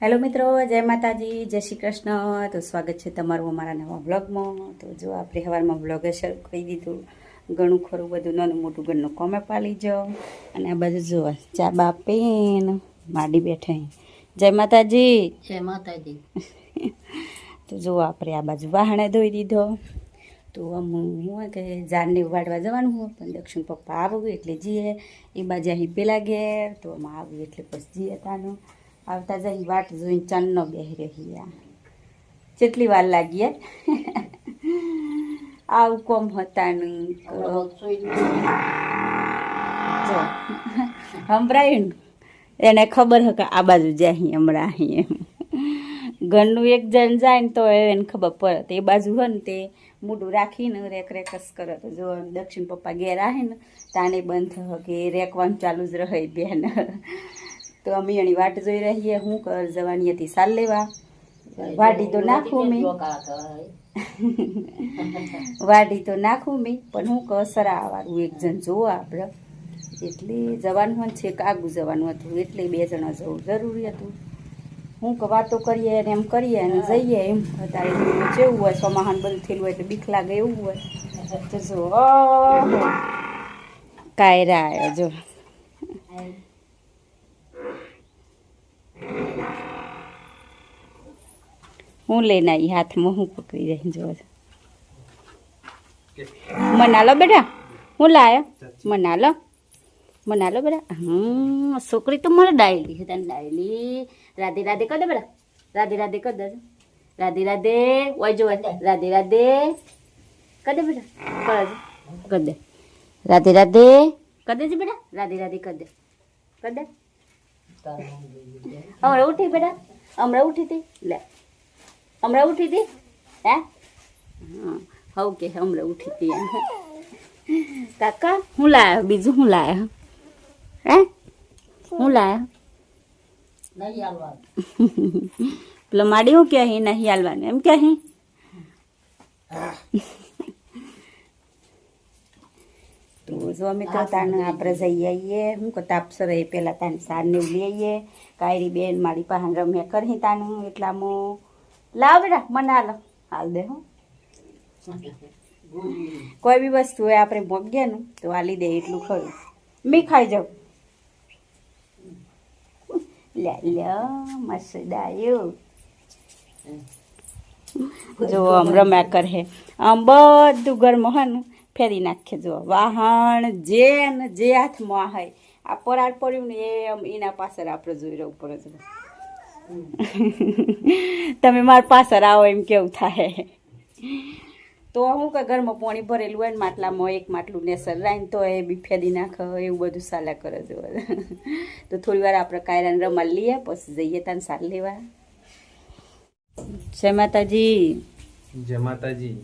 Hello મિત્રો જય માતાજી જય શ્રી કૃષ્ણ. તો સ્વાગત છે તમારું અમારા નવા બ્લોગમાં. તો જો આપણે સવારમાં બ્લોગ શરૂ કરી દીધું ઘણું ખરું બધું નાનું મોટું ઘરનું કોમે પાલી જાઓ અને આ બાજુ જો ચા બા પેન માડી બેઠે જય માતાજી. જય માતાજી. તો જો આપણે આ બાજુ વાહણે ધોઈ દીધો. તો આમ હું કે ઝાડને ઉવાડવા જવાનું હોય પણ દક્ષિણ પપ્પા આવું એટલે જઈએ એ બાજુ અહીં પેલા ઘેર તો આમાં આવ્યું એટલે પછી જઈએ તાનો. આવતા જઈ વાટ જોઈને ચન્નો બેહી રહી આ કેટલી વાર લાગી આવું કોમ હતા નહીં હવે સુઈ જો. સંભળાયું એને ખબર હે કે આ બાજુ જાય હમણાં અહીં એમ. ઘરનું એક જણ જાય ને તો એને ખબર પડે. તે એ બાજુ હોય ને તે મૂડું રાખીને રેક રેકસ કરે. તો જો દક્ષિણ પપ્પા ઘેર આવે ને તાને બંધ કે રેકવાનું ચાલુ જ રહે બેન. તો અમે એની વાટ જોઈ રહીએ, હું કર જવાની હતી સાલ લેવા. વાડી તો નાખું મેં. વાડી તો નાખું મેં, પણ હું કસરા સરાવાળું એક જણ જોવો આપણે એટલે જવાનું છે કે આગું જવાનું હતું, એટલે બે જણા જવું જરૂરી હતું. હું કે વાતો કરીએ અને એમ કરીએ અને જઈએ એમ. અત્યારે જેવું હોય સમાહાન બધું થયેલું હોય એટલે બીક લાગે એવું હોય. તો જો, કાયરા આવ્યો જો. હું લઈને આવી હાથમાં હું પકડી રહી જો મનાલો બેટા હું લાયો? મનાલો મનાલો બેટા? હમ છોકરી તો મને ડાયલી છે તને ડાયલી. રાધે રાધે કર દે બેટા. રાધે રાધે કર દે રાધે રાધે ઓય જો રાધે રાધે કર દે બેટા. કર દે કર દે રાધે રાધે કર દેજે બેટા. રાધે રાધે કર દે કર દે હમણાં ઉઠી બેટા. હમણાં ઉઠી હતી લે. હમણાં ઉઠી હતી હે? હા હવ કે હમણાં ઉઠી હતી એમ કાકા? હું લાયો? બીજું હું લાયો? હે? હું લાયા? પેલો માડી હું? કે નહીં હાલવાનું. એમ કે તો જો અમે તો તાને આપણે જઈ આવીએ હું કહો તાપસર એ પહેલાં તાને સારને લઈ આવીએ કાયરી બેન મારી પાસે રમ્યા કરી તાનું એટલામાં. લાવ બેટા, મને હાલો. હાલ દે હું. કોઈ બી વસ્તુ હોય આપણે ભોગીએ ને તો હાલી દે એટલું ખરું. મી ખાઈ જાઉં. લે લે મસ્ત જો આમ રમ્યા કરે આમ બધું ઘરમાં હોય ફેરી નાખે જો. વાહણ જે જે હાથમાં હોય. આ પરાળ પડ્યું ને એ એના પાછળ આપણે જોઈ રહેવું પડે છે તમે મારા પાછળ આવો એમ કેવું થાય. તો હું કે ઘરમાં પાણી ભરેલું હોય ને માટલામાં એક માટલું નેસર લાઈને તો એ બી ફેદી નાખે એવું બધું સાલા કરે છે તો થોડી વાર આપણે કાયરાને રમાલ લઈએ પછી જઈએ તાને સાલ લેવા. જય માતાજી. જય માતાજી.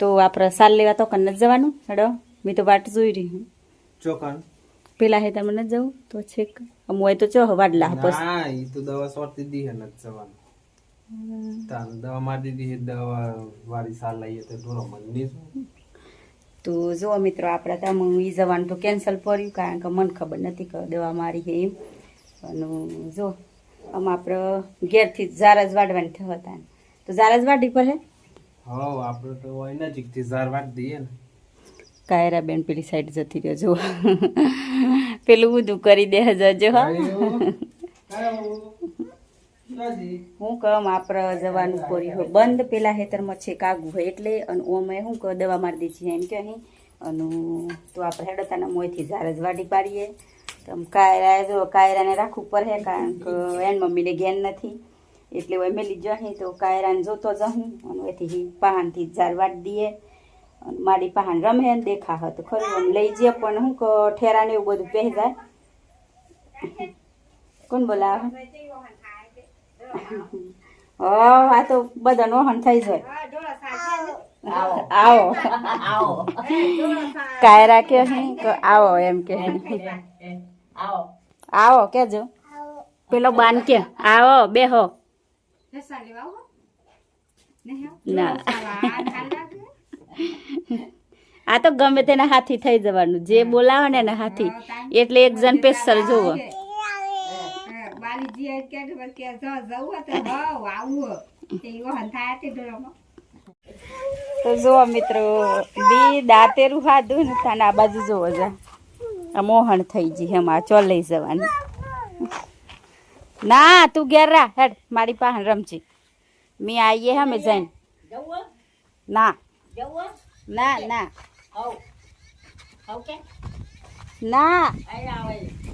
તો આપણે સાલ લેવા તો કન નથી જવાનું હેડો? મેં તો વાટ જોઈ રહી હું. ચોકન. પેલા હે તમે નથી જવું? તો છેક. અમ હોય તો ચો વાડલા પછી. હા ઈ તો દવા સોરતી દી હે નથી જવાનું. તાન દવા મારી દીધી હે દવા વાળી સાલ લઈએ તો ઢોરો મન શું તો જો મિત્રો આપણે તો આમ ઈ જવાનું તો કેન્સલ પડ્યું કારણ કે મને ખબર નથી કે દવા મારી હે એમ. અને જો આમ આપણે ઘેરથી ઝાર જ વાડવાની થયો હતા તો ઝારજ વાડી પર હે હા આપણે તો હોય નજીકથી ઝાર વાડ દઈએ ને. કાયરા બેન પેલી સાઈડ જતી રહ્યો જો પેલું બધું કરી દે જજો હા. હું. કહમ આપણે જવાનું કોરી હોય. બંધ પેલા હેતરમાં છે કાગું હોય એટલે અને ઓમે શું કહો દવા મારી દીધી એમ કે અહીં અને તો આપણે હેડતાના મોંથી ઝાર જ વાડી પાડીએ. તો કાયરા જો કાયરાને રાખવું પડે કારણ કે એન મમ્મીને જ્ઞાન નથી. એટલે એમ મેલી અહીં તો કાયરાને જોતો જહું અને એથી પાનથી ઝાર વાટી દઈએ. મારી પહાણ રમે ને દેખા હતું ખરું આમ લઈ જઈએ પણ શું કહો ઠેરાને એવું બધું પહેરી જાય. કોણ બોલાવે? ઓ આ તો બધા નોહન થઈ જાય. આવો. આવો. કાયરા કે કે આવો એમ કે. હે. આવો. આવો કેજો. પેલો બાન કે આવો બેહો. ના. આ તો ગમે તેના હાથી થઈ જવાનું. જે બોલાવે ને એના હાથી. એટલે એક જણ સ્પેશિયલ જોવો. જવું તો જુઓ મિત્રો બી દાંતેરું ખાધું ને તને આ બાજુ જુઓ જા. આ મોહણ થઈ ગઈ એમાં ચો લઈ જવાની. ના તું ઘેર રા હેડ મારી પાસે રમજી. મેં આવીએ હમે જઈને. ના. જવું ના ના. હવ હવ કે ના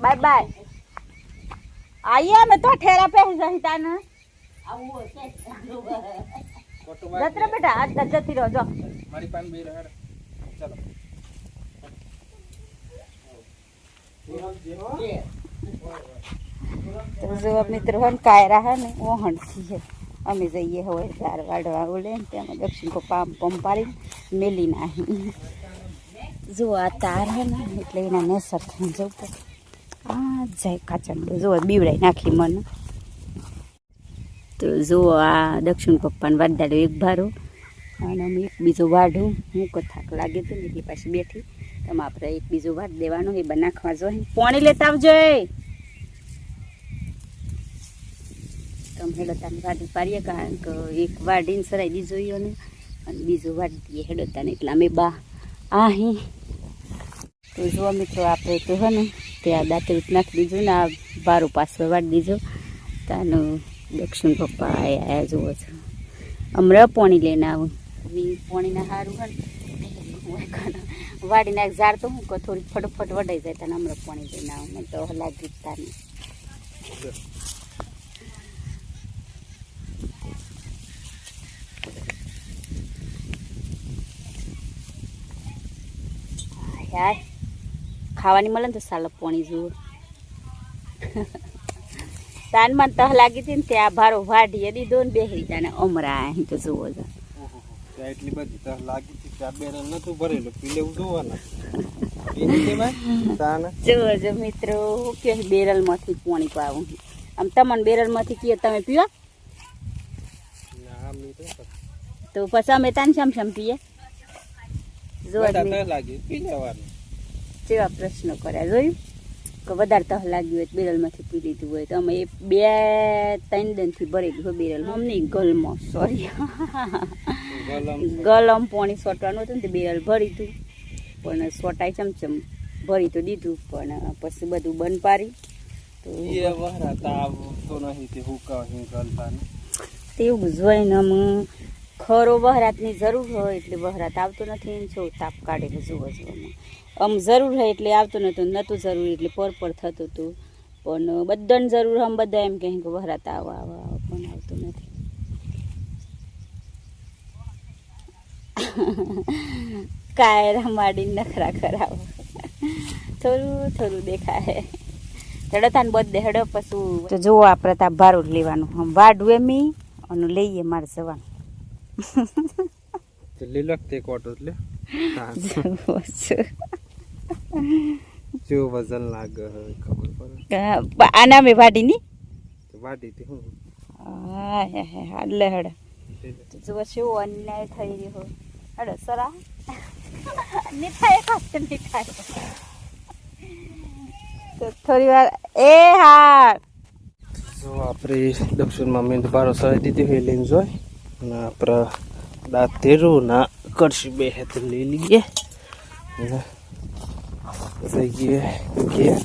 બાય બાય આવીએ અમે તો ઠેરા પહેરી જઈ તાને આવું હોય કે બેટા આ જતી રહો જો. મારી પાસે બે રહે. ચાલો. તો જો મિત્રો હે કાયરા હે ને ઓહણથી છે. અમે જઈએ હવે ઝાડ વાડવા ઓલે તેમાં દક્ષિણ કો પામ પંપાડી મેલી નાખી જુઓ આ તાર હે ને, એટલે એના નેસર થઈને જવું પડે. આ જાય કાચંડો. જુઓ બીવડાઈ નાખી મને. તો જુઓ આ દક્ષિણ પપ્પાને વાડાડ્યો એક ભારો અને અમે એક બીજો વાઢું. હું કથાક લાગે તો ને, એટલે પાછી બેઠી. તમે આપણે એક બીજો વાટ દેવાનો, એ બનાખવા જોઈએ પોણી લેતા આવજો તમે હેડોતાને વાડી પાડીએ, કારણ કે એક વાડીને સરાઈ દીધો ઈ અને બીજું વાડી દઈએ હેડોતાને એટલે અમે બા આહી તો જુઓ મિત્રો, આપણે તો હે ને, ત્યાં દાંતરી નાખી દીધું ને, આ બારું પાછળ વાડી દીધો. તાનું દક્ષિણ પપ્પા આયા જુઓ છો. હમણાં પોણી લઈને આવું. પોણીના સારું હોય ને, વાડીને એક ઝાડ તો મૂકો, થોડીક થોડી ફટોફટ વડાઈ જાય તને હમણાં પોણી લઈને આવું મને તો લાગી તાને. યાર ખાવાની મળે ને તો સાલો પોણી જુઓ તાનમાં તહ લાગી હતી ને ત્યાં ભારો વાઢીએ દીધો ને બેહરી જાને અમરા અહીં તો જુઓ જા એટલી બધી તહ લાગી હતી ત્યાં બેરલ નતું ભરેલું પી લેવું જોવાના. પીને કેવાય? તાને? જુઓ જો મિત્રો હું કે બેરલમાંથી પોણી પાવું. આમ તમને બેરલમાંથી કીએ તમે પીવા? તો તો પછી અમે તાન શમ શમ પીએ? જો બધા તહ લાગી પી લેવાનું. જેવા પ્રશ્નો કર્યા જોયું? કે વધારે તહ લાગ્યું હોય તો બેરલમાંથી પી લીધું હોય તો અમે એ બે ત્રણ દનથી ભરેલું હોય બેરલ. અમને ગલમાં સોરી ગલમ પોણી સોટવાનું હતું ને તે બેરલ ભરી હતું પણ સોટાઈ ચમચમ ભરી તો દીધું પણ પછી બધું બંધ પાડી. તો એ વહરા તાવ તો નહીં તે હુકા હિં ગલતાને તેવું જોઈને અમે ખરો વહરાતની જરૂર હોય એટલે વહરાત આવતો નથી એમ જો તાપ કાઢે જુઓ જુઓ આમ જરૂર હોય એટલે આવતું નહોતું નહોતું જરૂર એટલે પર પર થતું હતું. પણ બધાને જરૂર આમ બધા એમ કહે કે બહરાત આવો આવો આવો, પણ આવતું નથી. કાયરા માડી નખરા કરાવો. થોડું થોડું દેખાય. હડતાને તાન બધે હડપ પછી તો જુઓ આ પ્રતાપ ભારું લેવાનું. આમ વાઢું એમી, અને લઈએ મારે જવાનું. તે લીલક તે કોટો એટલે. જો વજન લાગે ખબર પડે આના મેં વાડીની તો વાડી તે હું હા હે હે એટલે હેડો જુઓ શું અન્યાય થઈ રહ્યો હેડો સરા નહીં થાય ખાસ તો થોડી વાર એ હા જો આપણે દક્ષિણ મમ્મી બારો સળાઈ દીધી હોય લઈને જોઈ અને આપણે દાંત તેરું ના કરશું બે હેત લઈ લઈએ. અને જઈ ગઈએ ઘેર.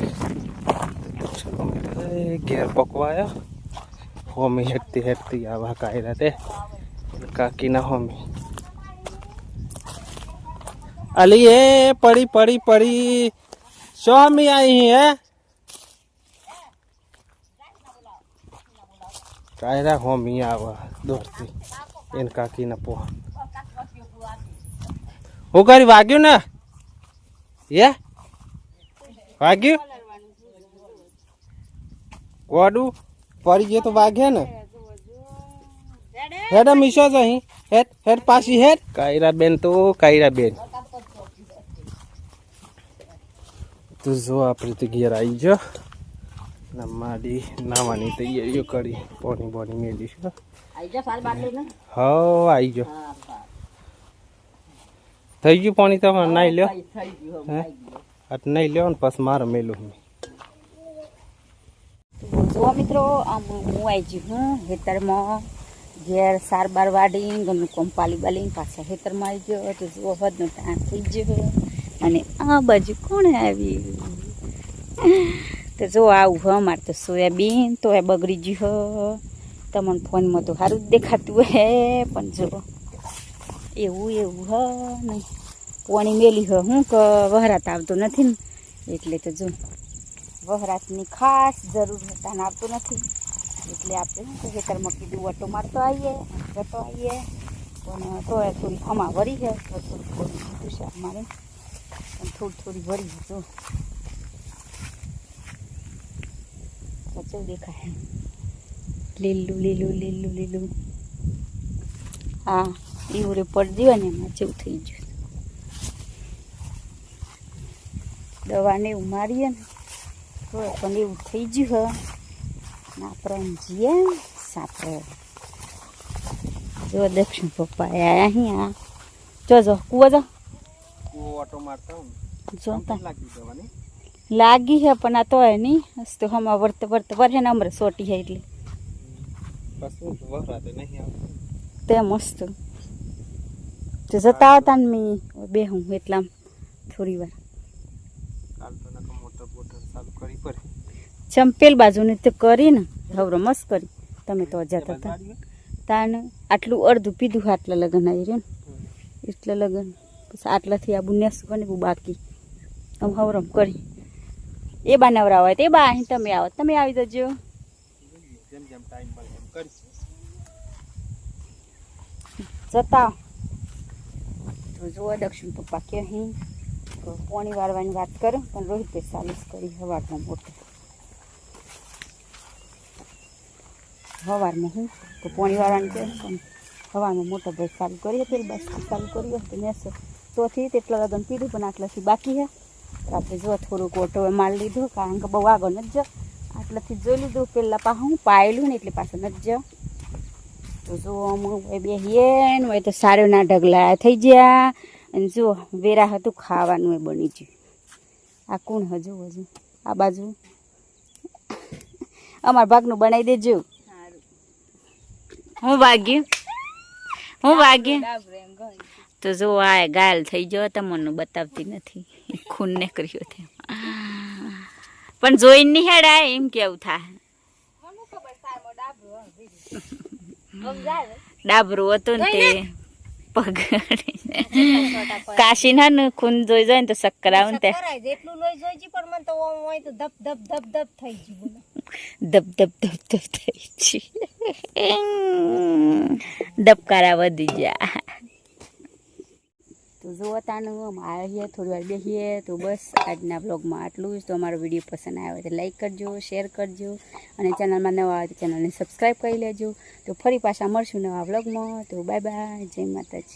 ઘેર પકવાયો. હોમી હેઠતી હેઠતી આવા કાયરા તે. કાકીના હોમી. અલી એ પડી પડી પડી. સ્વામી આવી હે? કાયરા હોમી આવા દોડતી એને કાકીના પોહ હું કરી વાગ્યું ને એ વાગ્યું કોડું પડી ગયો તો વાગે ને હેડ મીશો જ અહીં હેડ હેડ પાછી હેડ કાયરા બેન તો કાયરા બેન તું જો આપણે તો ઘેર આવી ગયો ના માડી નાવાની તૈયારીઓ કરી. પોણી બોણી મેળીશું આઈ જા સાલ બાટલી ને? હવ આવી હા હા થઈ ગયું પાણી તમે નાઈ લ્યો. હે નાઈ લ્યો ને પછી મારે મેલું જુઓ મિત્રો આમ હું આવી જી હું હેતરમાં ઘેર સાર બાર વાડી ગમે કોમ પાલી બાલી પાછા હેતરમાં આવી ગયો. તો જુઓ હદનો ટાણ થઈ ગયો. અને આ બાજુ કોણ આવ્યું તો જો આવું હ અમારે તો સોયાબીન તો એ બગડી ગયું હ. તમને ફોનમાં તો સારું જ દેખાતું હે, પણ જો એવું એવું હ નહીં. પાણી મેલી હ, હું કે, વહરાત આવતો નથી ને. એટલે તો જો વહરાતની ખાસ જરૂર હતા ને આવતો નથી. એટલે આપણે ખેતરમાં કીધું ઓટો મારતો આવીએ જતો આવીએ પણ તો એ થોડી ખમા વરી છે થોડી થોડી છે અમારે. થોડી થોડી વરી જો. કચું દેખાય લીલું લીલું લીલું લીલું હા એવું રે પડી ગયો ને એમાં જેવું થઈ ગયું દવાને એવું મારીએ ને તો પણ એવું થઈ ગયું હ ને આપણે જઈએ સાપરે જો દક્ષિણ પપ્પા આયા અહીંયા જો જો કુવા જો ઓટો મારતા જોતા લાગી જવાની લાગી હે પણ આ તો હે નહીં તો હમણાં વર્ત વર્ત વરે ને અમરે સોટી હે એટલે. તે મસ્ત. તો જતા આવતા ને મેં બે હું એટલા થોડી વાર. ચંપેલ બાજુની તો કરીને હવરો મસ્ત કરી. તમે તો જતા હતા. તાને આટલું અડધું પીધું આટલા લગન આવી રહ્યું એટલે લગન. પછી આટલાથી આ બુન્યા બને બહુ બાકી. આમ હવરમ કરી. એ બા નવરા હોય, તો એ બા અહીં તમે આવો, તમે આવી જજો. જતા. જુઓ દક્ષિણ પપ્પા કે અહીં. પોણી વાળવાની વાત કરો, પણ રોહિત ચાલીસ કરી હવારમાં મોટો. સવારમાં હું, તો પોણી વાળવાની કહે, પણ સવારમાં મોટો ભાઈ ચાલુ કરીએ, પેલી બસ ચાલુ કરીએ, તો મેં તોથી તેટલા લગન પીધું, પણ આટલાથી બાકી છે તો આપણે જો થોડુંક ઓટો માલ લીધો કારણ કે બહુ આગળ નથી જ આટલાથી જોઈ લીધું પહેલાં પાછું હું પાયેલું ને એટલે પાછું નથી જ તો જો અમુક બેહીએ ને હોય તો સારું ના ઢગલા થઈ ગયા. અને જો વેરા હતું ખાવાનું એ બની ગયું. આ કોણ હજુ હજુ? આ બાજુ? અમારા ભાગનું બનાવી દેજો. હું વાગ્યું? હું વાગ્યું? તો જો આ ગાયલ થઈ ગયો તમને બતાવતી નથી. ખૂન ને કર્યો તે પણ જોઈને નહીં હેડાય એમ કેવું થાય. ડાબરું હતું તે પગ કાશી ના ખૂન જોઈ જાય ને તો ચક્કર આવે ને તે. મને તો તો ગયું ધબ ધબ ધબ ધબ થઈ છે ધબકારા વધી ગયા. તો જો તાનું આવીએ થોડી વાર બેસીએ તો બસ આજના બ્લોગમાં આટલું જ. તો અમારો વીડિયો પસંદ આવ્યો તો લાઇક કરજો શેર કરજો અને ચેનલમાં નવા આવે તો ચેનલને સબસ્ક્રાઈબ કરી લેજો. તો ફરી પાછા મળશું નવા બ્લોગમાં તો બાય બાય જય માતાજી.